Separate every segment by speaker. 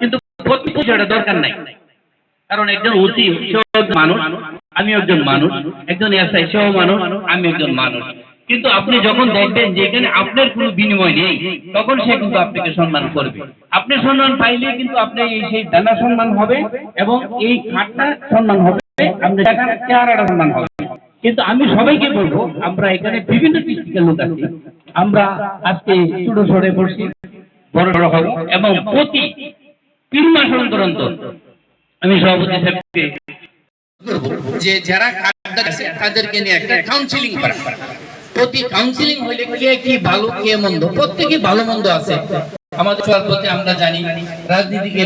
Speaker 1: কিন্তু কারণ একজন একজন মানুষ আমি একজন মানুষ একজন মানুষ, আমি একজন মানুষ। কিন্তু আপনি যখন দেখবেন যে এখানে আপনার কোনো বিনিময় নেই, তখন সে কিন্তু আপনাকে সম্মান করবে। আপনি সম্মান পাইলে কিন্তু আপনি এই সেই ডানা সম্মান হবে এবং এই খাটটা সম্মান হবে টাকার চেহারাটা সম্মান হবে। কিন্তু আমি সবাইকে বলব, আমরা এখানে বিভিন্ন ডিস্ট্রিক্টের লোক আছি। আমরা আজকে ছোট সরে পড়ছি বড় বড় এবং প্রতি তিন মাস অন্তর অন্তর আমি সভাপতি সাহেবকে
Speaker 2: যে যারা তাদেরকে নিয়ে একটা কাউন্সিলিং করা। প্রতি কাউন্সিলিং হইলে কে কি ভালো, কে মন্দ? প্রত্যেকে ভালো মন্দ আছে। আমাদের সবার প্রতি আমরা জানি, রাজনীতিকে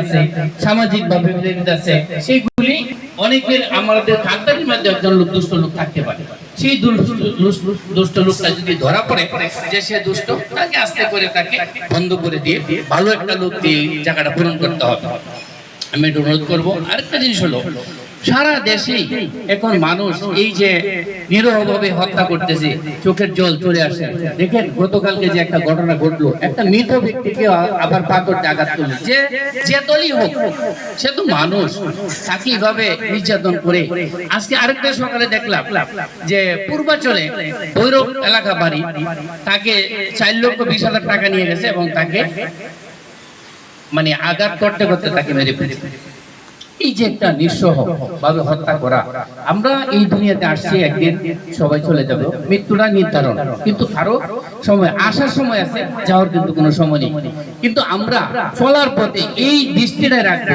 Speaker 2: আছে, সামাজিক ভেদাভেদ আছে, সেইগুলি অনেকের আমাদের কাকদারির মধ্যে একজন লোক, দুষ্ট লোক থাকতে পারে। সেই দুষ্ট- লোকটা যদি ধরা পড়ে, যে সে দুষ্ট, তাকে আস্তে করে তাকে বন্ধ করে দিয়ে ভালো একটা লোক দিয়ে জায়গাটা পূরণ করতে হবে। আমি একটু অনুরোধ করব। আরেকটা জিনিস হলো সারা দেশেই এখন মানুষ এই যে নিরহভাবে হত্যা করতেছে, চোখের জল চলে আসে। দেখেন, গতকালকে যে একটা ঘটনা ঘটলো, একটা মৃত ব্যক্তিকে আবার পাথরতে আঘাত করল। যে যে দলই হোক, সে তো মানুষ, তাকে এইভাবে নির্যাতন করে। আজকে আরেকটা সকালে দেখলাম যে পূর্বাচলে ভৈরব এলাকা বাড়ি তাকে চার লক্ষ বিশ হাজার টাকা নিয়ে গেছে এবং তাকে মানে আঘাত করতে করতে তাকে মেরে ফেলেছে। এই যে একটা নিঃসহ ভাবে হত্যা করা, আমরা এই দুনিয়াতে আসছি একদিন, সবাই চলে যাবে। মৃত্যুটা নির্ধারণ। কিন্তু আরও সময়, আসার সময় আছে, যাওয়ার কিন্তু কোনো সময় নেই। কিন্তু আমরা চলার পথে এই দৃষ্টিটাই রাখব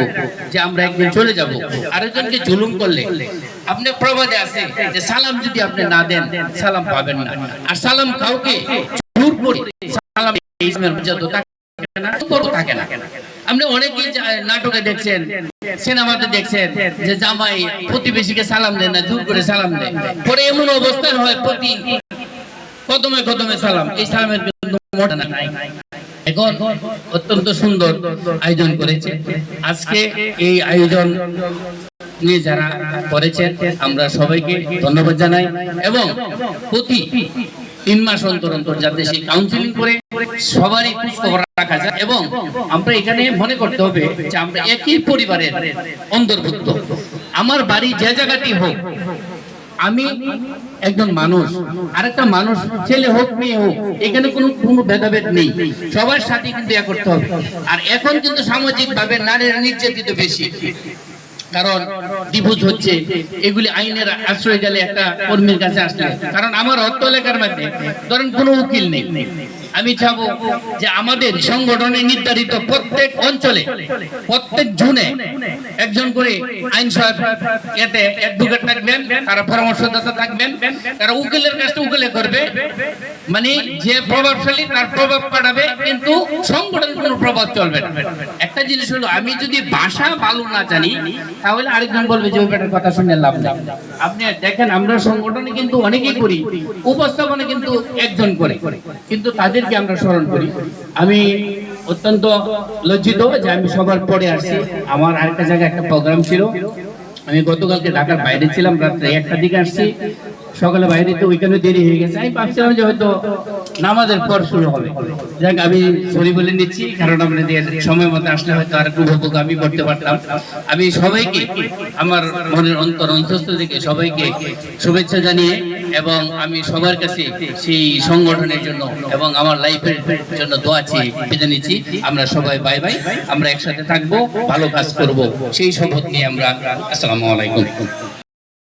Speaker 2: যে আমরা একদিন চলে যাব। আরেকজনকে জুলুম করলে আপনি প্রবাদে আছে যে সালাম যদি আপনি না দেন, সালাম পাবেন না। আর সালাম কাউকে করে সালাম থাকে না? আপনি অনেকেই নাটকে দেখছেন, সিনেমাতে দেখছেন যে জামাই প্রতিবেশীকে সালাম দেয় না জোর করে সালাম দেয়। পরে এমন অবস্থান হয় প্রতি কদমে কদমে সালাম। এই সালামের এখন অত্যন্ত সুন্দর আয়োজন করেছে। আজকে এই আয়োজন নিয়ে যারা করেছেন, আমরা সবাইকে ধন্যবাদ জানাই এবং প্রতি তিন মাস অন্তর অন্তর যাতে সেই কাউন্সিলিং করে সবারই খোঁজখবর রাখা যায় এবং আমরা এখানে মনে করতে হবে যে আমরা একই পরিবারের অন্তর্ভুক্ত। আমার বাড়ি যে জায়গাটি হোক, আমি একজন মানুষ, আরেকটা মানুষ ছেলে হোক, মেয়ে হোক, এখানে কোনো কোনো ভেদাভেদ নেই। সবার সাথে কিন্তু করতে হবে। আর এখন কিন্তু সামাজিক ভাবে নারীরা নির্যাতিত বেশি। কারণ ডিভোর্স হচ্ছে, এগুলি আইনের আশ্রয় গেলে একটা কর্মীর কাছে আসতে কারণ আমার অর্থ এলাকার মধ্যে ধরেন কোনো উকিল নেই। আমি চাবো যে আমাদের সংগঠনে নির্ধারিত প্রত্যেক অঞ্চলে, প্রত্যেক জুনে একজন করে আইন সহায়ক এতে অ্যাডভোকেট থাকবেন, তারা পরামর্শদাতা থাকবেন, তারা উকিলের কাছে উকিলে করবে। মানে যে প্রভাবশালী তার প্রভাব পাঠাবে কিন্তু সংগঠন কোনো প্রভাব চলবে না। একটা জিনিস হলো, আমি যদি ভাষা ভালো না জানি, তাহলে আরেকজন বলবে যে, ওই কথা শুনে লাভ নেই। আপনি দেখেন, আমরা সংগঠনে কিন্তু অনেকেই করি, উপস্থাপনা কিন্তু একজন করে। কিন্তু তাদেরকে আমরা স্মরণ করি। আমি অত্যন্ত লজ্জিত যে আমি সবার পরে আসছি। আমার আরেকটা জায়গায় একটা প্রোগ্রাম ছিল। আমি গতকালকে ঢাকার বাইরে ছিলাম, রাত্রে একটা দিকে আসছি। সকালে বাইরে তো ওইখানে দেরি হয়ে গেছে। আমি ভাবছিলাম যে হয়তো নামাজের পর শুরু হবে। যাক, আমি সরি বলে নিচ্ছি, কারণ আপনাদের সময় মতো আসলে হয়তো আর একটু উপভোগ আমি করতে পারতাম। আমি সবাইকে, আমার মনের অন্তর অন্তস্থ থেকে সবাইকে শুভেচ্ছা জানিয়ে এবং আমি সবার কাছে সেই সংগঠনের জন্য এবং আমার লাইফের জন্য দোয়া চেয়ে পেতে নিচ্ছি। আমরা সবাই বাই বাই, আমরা একসাথে থাকব, ভালো কাজ করব। সেই শপথ নিয়ে আমরা, আসসালামু আলাইকুম।